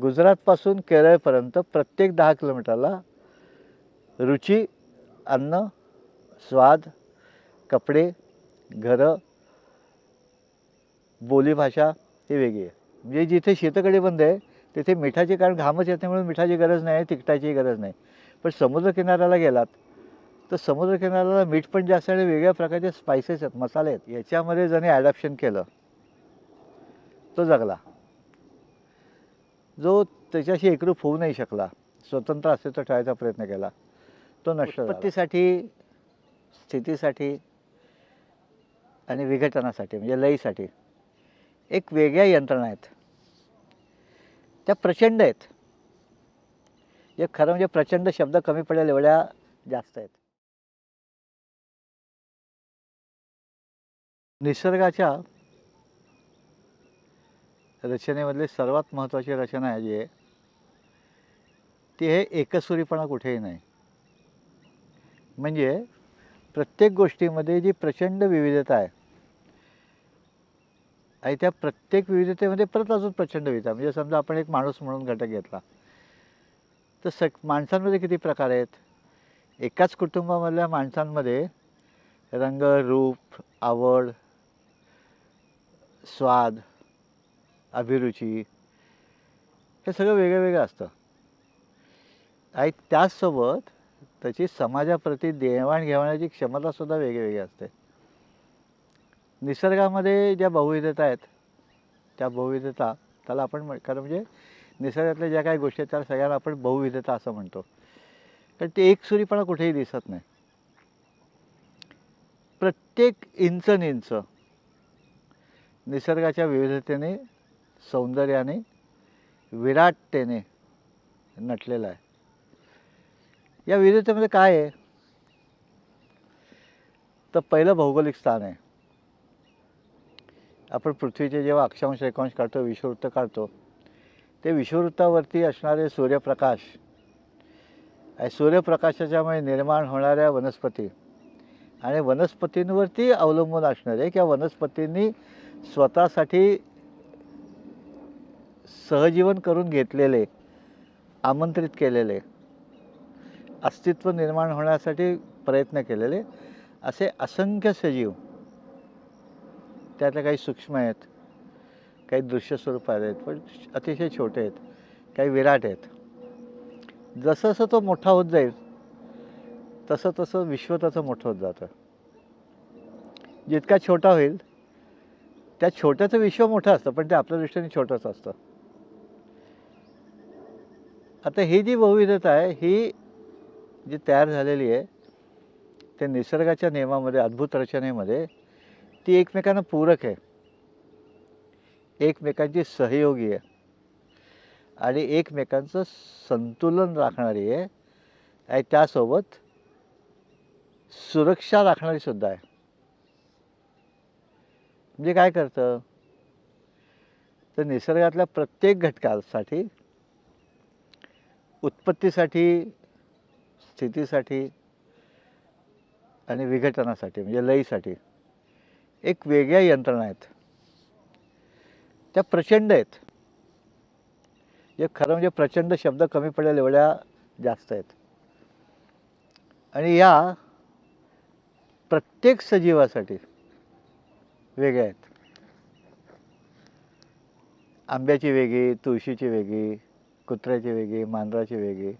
गुजरातपासून केरळपर्यंत प्रत्येक दहा किलोमीटरला रुची अन्न स्वाद कपडे घरं बोलीभाषा ही वेगळी आहे. म्हणजे जिथे शेतकडे बंद आहे तिथे मिठाची कारण घामच येत म्हणून मिठाची गरज नाही तिखटाची गरज नाही. पण समुद्रकिनाऱ्याला गेलात तर समुद्रकिनाऱ्याला मीठ पण जास्त आणि वेगळ्या प्रकारचे स्पायसेस आहेत मसाले आहेत. याच्यामध्ये ज्याने ॲडॅप्शन केलं तो जगला. जो त्याच्याशी एकरूप होऊ नाही शकला स्वतंत्र अस्तित्व ठेवायचा प्रयत्न केला तो नष्ट उत्पत्तीसाठी स्थितीसाठी आणि विघटनासाठी म्हणजे लयीसाठी एक वेगळ्या यंत्रणा आहेत. त्या प्रचंड आहेत. जे खरं म्हणजे प्रचंड शब्द कमी पडेल एवढ्या जास्त आहेत. निसर्गाच्या रचनेमधली सर्वात महत्त्वाची रचना आहे जी आहे ती हे एकसुरीपणा कुठेही नाही. म्हणजे प्रत्येक गोष्टीमध्ये जी प्रचंड विविधता आहे आणि त्या प्रत्येक विविधतेमध्ये परत अजून प्रचंड विविधता म्हणजे समजा आपण एक माणूस म्हणून घटक घेतला तर सग माणसांमध्ये किती प्रकार आहेत? एकाच कुटुंबामधल्या माणसांमध्ये रंग रूप आवड स्वाद अभिरुची हे सगळं वेगळं वेगळं असतं. आणि त्याचसोबत त्याची समाजाप्रती देवाणघेवाणाची क्षमतासुद्धा वेगळी वेगळी असते. निसर्गामध्ये ज्या बहुविधता आहेत त्या बहुविधता त्याला आपण म्हण- खरं म्हणजे निसर्गातल्या ज्या काही गोष्टी आहेत त्या सगळ्यांना आपण बहुविधता असं म्हणतो. कारण ते एकसुरीपणा कुठेही दिसत नाही. प्रत्येक इंच इंच निसर्गाच्या विविधतेने सौंदर्याने विराटतेने नटलेला आहे. या विविधतेमध्ये काय आहे? तर पहिलं भौगोलिक स्थान आहे. आपण पृथ्वीचे जेव्हा अक्षांश रेखांश काढतो विषुववृत्त काढतो ते विषुववृत्तावरती असणारे सूर्यप्रकाश आणि सूर्यप्रकाशाच्यामुळे निर्माण होणाऱ्या वनस्पती आणि वनस्पतींवरती अवलंबून असणारे किंवा वनस्पतींनी स्वतःसाठी सहजीवन करून घेतलेले आमंत्रित केलेले अस्तित्व निर्माण होण्यासाठी प्रयत्न केलेले असे असंख्य सजीव. त्यातल्या काही सूक्ष्म आहेत काही दृश्य स्वरूपात आहेत पण अतिशय छोटे आहेत काही विराट आहेत. जसं जसं तो मोठा होत जाईल तसं तसं विश्व त्याचं मोठं होत जातं. जितका छोटा होईल त्या छोट्याचं विश्व मोठं असतं पण ते आपल्या दृष्टीने छोटंच असतं. आता ही जी बहुविधता आहे ही जी तयार झालेली आहे ते निसर्गाच्या नियमामध्ये अद्भुत रचनेमध्ये ती एकमेकांना पूरक आहे. एकमेकांची सहयोगी आहे. आणि एकमेकांचं संतुलन राखणारी आहे. आणि त्यासोबत सुरक्षा राखणारी सुद्धा आहे. म्हणजे काय करतं? तर निसर्गातल्या प्रत्येक घटकासाठी उत्पत्तीसाठी स्थितीसाठी आणि विघटनासाठी म्हणजे लयीसाठी एक वेगळ्या यंत्रणा आहेत. त्या प्रचंड आहेत. जे खरं म्हणजे प्रचंड शब्द कमी पडेल एवढ्या जास्त आहेत. आणि या प्रत्येक सजीवासाठी वेगळ्या आहेत. आंब्याची वेगळी तुळशीची वेगळी कुत्र्याची वेगळी मांजराचे वेगळी.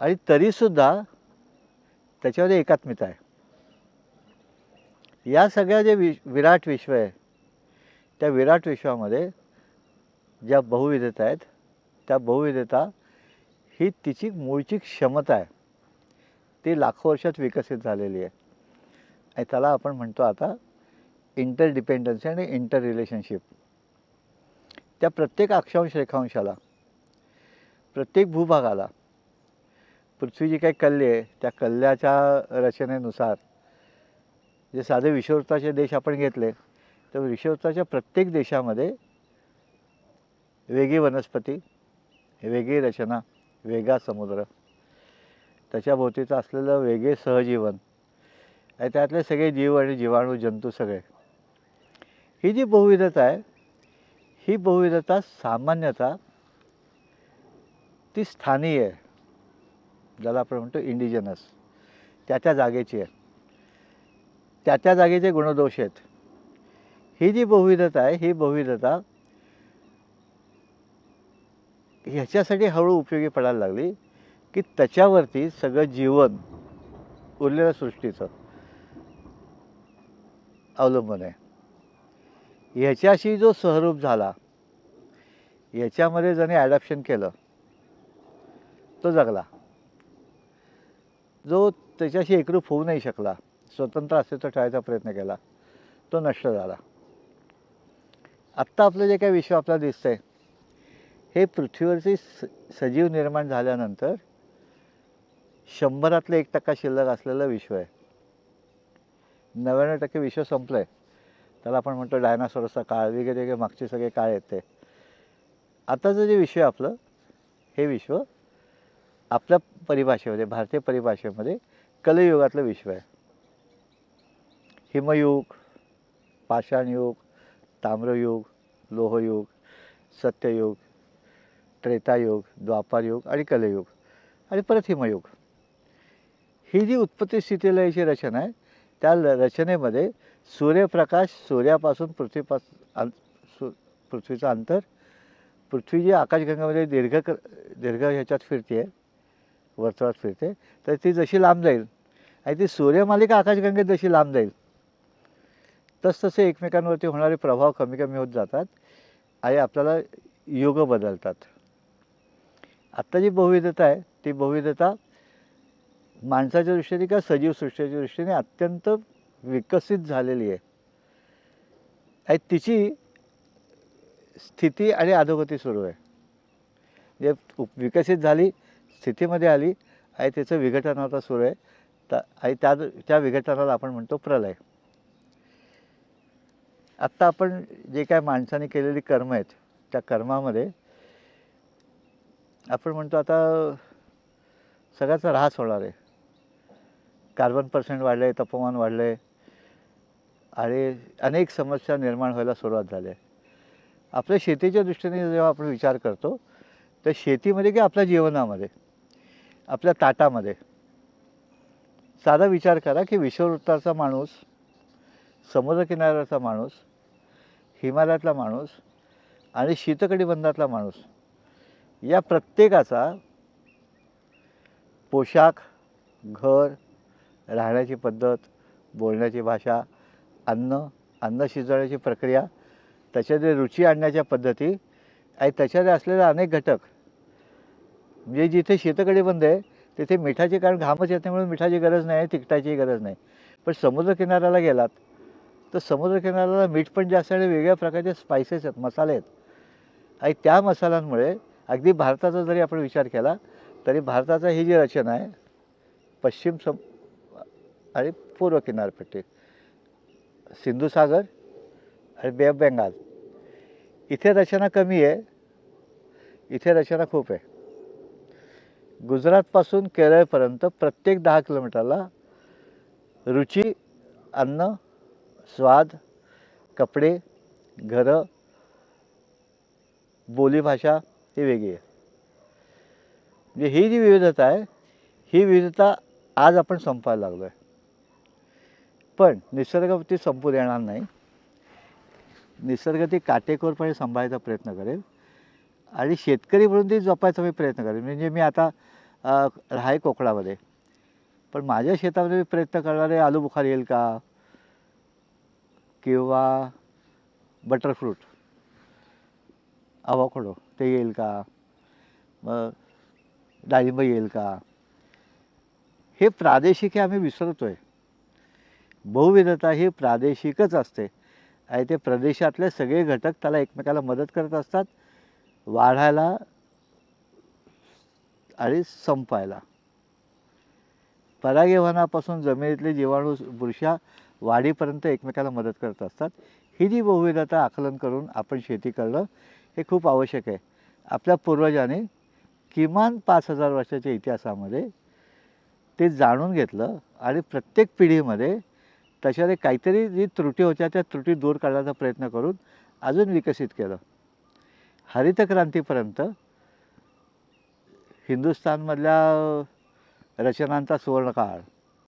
आणि तरीसुद्धा त्याच्यामध्ये एकात्मिता आहे. या सगळ्या जे वि विराट विश्व आहे त्या विराट विश्वामध्ये ज्या बहुविधता आहेत त्या बहुविधता ही तिची मूळची क्षमता आहे. ती लाखो वर्षात विकसित झालेली आहे. आणि त्याला आपण म्हणतो आता इंटरडिपेंडन्सी आणि इंटर रिलेशनशिप त्या प्रत्येक अक्षांश रेखांशाला प्रत्येक भूभागाला पृथ्वी जी काही कल्ले आहे त्या कल्ल्याच्या रचनेनुसार जे साधे विषुववृत्ताचे देश आपण घेतले तर विषुववृत्ताच्या प्रत्येक देशामध्ये वेगळी वनस्पती वेगळी रचना वेगळा समुद्र त्याच्याभोवतीचं असलेलं वेगळे सहजीवन आणि त्यातले सगळे जीव आणि जीवाणू जंतू सगळे. ही जी बहुविधता आहे ही बहुविधता सामान्यतः ती स्थानीय आहे. ज्याला आपण म्हणतो इंडिजिनस त्या त्या जागेची आहे. त्या त्या जागेचे गुणदोष आहेत. ही जी बहुविधता आहे ही बहुविधता ह्याच्यासाठी हळू उपयोगी पडायला लागली की त्याच्यावरती सगळं जीवन उरलेल्या सृष्टीचं अवलंबून आहे. ह्याच्याशी जो सहरूप झाला याच्यामध्ये ज्याने ॲडॅप्शन केलं तो जगला. जो त्याच्याशी एकरूप होऊ नाही शकला स्वतंत्र अस्तित्व ठेवायचा प्रयत्न केला तो नष्ट झाला. आत्ता आपलं जे काही विश्व आपल्याला दिसतंय हे पृथ्वीवरचे स सजीव निर्माण झाल्यानंतर शंभरातलं एक टक्का शिल्लक असलेलं विश्व आहे. नव्याण्णव टक्के विश्व संपलं आहे त्याला आपण म्हणतो डायनासोरचा काळ वगैरे वगैरे मागचे सगळे काळ येते आताचं जे विश्व आहे आपलं हे विश्व आपल्या परिभाषेमध्ये भारतीय परिभाषेमध्ये कलयुगातलं विश्व आहे. हिमयुग पाषाणयुग ताम्रयुग लोहयुग सत्ययुग त्रेतायुग द्वापारयुग आणि कलयुग आणि परत हिमयुग. ही जी उत्पत्ती स्थितीलयाची रचना आहे त्या रचनेमध्ये सूर्यप्रकाश सूर्यापासून पृथ्वीपास अं- सु पृथ्वीचं अंतर पृथ्वी जी आकाशगंगामध्ये दीर्घ क दीर्घ ह्याच्यात फिरते आहे वर्तुळात फिरते तर ती जशी लांब जाईल आणि ती सूर्यमालिका आकाशगंगेत जशी लांब जाईल तसतसे एकमेकांवरती होणारे प्रभाव कमी कमी होत जातात आणि आपल्याला युग बदलतात. आत्ता जी बहुविधता आहे ती बहुविधता माणसाच्या दृष्टीने किंवा सजीव सृष्टीच्या दृष्टीने अत्यंत विकसित झालेली आहे. आणि तिची स्थिती आणि अधोगती सुरू आहे. म्हणजे जे विकसित झाली स्थितीमध्ये आली आणि त्याचं विघटन आता सुरू आहे. त्या आणि त्या त्या विघटनाला आपण म्हणतो प्रलय. आत्ता आपण जे काय माणसाने केलेली कर्म आहेत त्या कर्मामध्ये आपण म्हणतो आता सगळ्याचा ऱ्हास होणार आहे. कार्बन पर्सेंट वाढलं आहे तापमान वाढलं आहे आणि अनेक समस्या निर्माण व्हायला सुरुवात झाली आहे. आपल्या शेतीच्या दृष्टीने जेव्हा आपण विचार करतो तर शेतीमध्ये की आपल्या जीवनामध्ये आपल्या ताटामध्ये साधा विचार करा की विश्ववृत्ताचा माणूस समुद्रकिनाऱ्याचा माणूस हिमालयातला माणूस आणि शीतकटिबंधातला माणूस या प्रत्येकाचा पोशाख घर राहण्याची पद्धत बोलण्याची भाषा अन्न अन्न शिजवण्याची प्रक्रिया त्याच्यामध्ये रुची आणण्याच्या पद्धती आणि त्याच्यात असलेले अनेक घटक. म्हणजे जिथे शीतकटिबंध आहे तिथे मिठाची कारण घामच येत नाही म्हणून मिठाची गरज नाही तिखटाची गरज नाही. पण समुद्रकिनाऱ्याला गेलात तर समुद्रकिनाऱ्याला मीठ पण जास्त आणि वेगळ्या प्रकारचे स्पायसेस आहेत मसाले आहेत. आणि त्या मसाल्यांमुळे अगदी भारताचा जरी आपण विचार केला तरी भारताचा ही जी रचना आहे पश्चिम सम आणि पूर्व किनारपट्टी. सिंधुसागर आणि बे ऑफ बेंगाल. इथे रचना कमी आहे. इथे रचना खूप आहे. गुजरातपासून केरळपर्यंत प्रत्येक दहा किलोमीटरला रुची अन्न स्वाद कपडे घरं बोलीभाषा ही वेगळी आहे. म्हणजे ही जी विविधता आहे ही विविधता आज आपण संपायला लागलो आहे पण निसर्ग ती संपू देणार नाही. निसर्ग ती काटेकोरपणे सांभाळायचा प्रयत्न करेल. आणि शेतकरी म्हणून ती जपायचा मी प्रयत्न करेन म्हणजे मी आता राहाय आहे कोकणामध्ये. पण माझ्या शेतामध्ये मी प्रयत्न करणारे आलू बुखार येईल का? किंवा बटरफ्रूट अवाखोडो ते येईल का? मग डाळिंब येईल का? हे प्रादेशिक हे आम्ही विसरतो आहे बहुविधता ही प्रादेशिकच असते. आणि ते प्रदेशातले सगळे घटक त्याला एकमेकाला मदत करत असतात वाढायला आणि संपायला. परागीभवनापासून जमिनीतले जीवाणू बुरशा वाढीपर्यंत एकमेकाला मदत करत असतात. ही जी बहुविधता आकलन करून आपण शेती करणं हे खूप आवश्यक आहे. आपल्या पूर्वजांनी किमान पाच हजार वर्षाच्या इतिहासामध्ये ते जाणून घेतलं आणि प्रत्येक पिढीमध्ये त्याच्यामध्ये काहीतरी जी त्रुटी होत्या त्या त्रुटी दूर करण्याचा प्रयत्न करून अजून विकसित केलं. हरित क्रांतीपर्यंत हिंदुस्थानमधल्या रचनांचा सुवर्णकाळ.